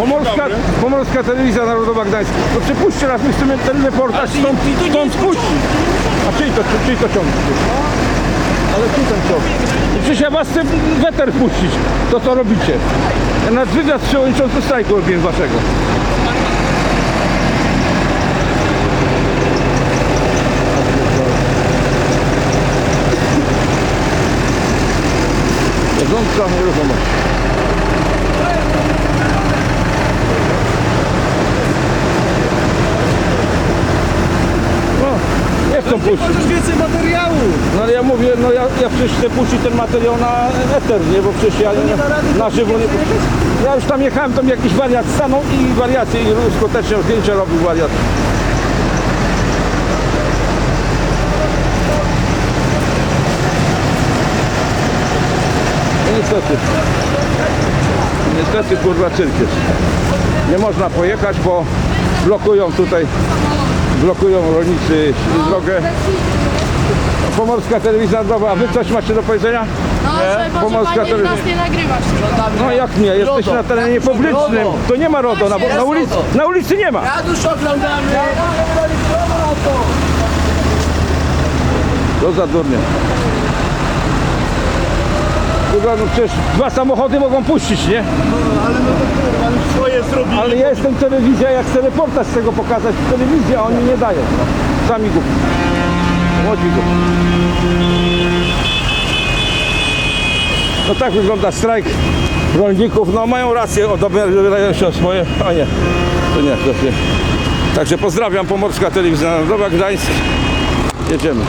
Pomorska. Pomorska Telewizja Narodowa Gdańsk. No przepuśćcie nas, my chcemy ten reportaż ty- stąd, stąd puścić. A czyj to, czyj to ciąg? Ale czyj ten ciąg? Przecież ja was chcę weter puścić. To co robicie? Ja na wywiad przewodniczący strajku robiłem waszego. Zarządca nieruchomości. Chcą puścić. Możesz więcej materiału. No ale ja mówię, no ja, ja przecież chcę puścić ten materiał na eter, nie? Bo przecież ja nie, na żywo nie... Ja już tam jechałem, tam jakiś wariat stanął i wariacje, i skutecznie zdjęcia robił wariat. No niestety. Niestety kurwa cyrk jest. Nie można pojechać, bo blokują tutaj, blokują rolnicy drogę. Pomorska Telewizja Narodowa, a wy coś macie do powiedzenia? No, że Pomorska pani, telewizja. nas nie nagrywasz. No jak nie, jesteś na terenie publicznym. To nie ma RODO, na, na, ulicy, na ulicy nie ma. Ja już oglądamy. To za durnie. Kurwa, no przecież dwa samochody mogą puścić, nie? Ale no to kurwa, już swoje zrobili. Ale ja jestem telewizja, jak chcę reportaż z tego pokazać, telewizja, a oni nie dają. Sami głupi. Młodzi głupi. No tak wygląda strajk rolników. No mają rację, odebrają się o swoje. A nie, to nie, to. Także pozdrawiam Pomorska Telewizja Narodowa Gdańsk. Jedziemy.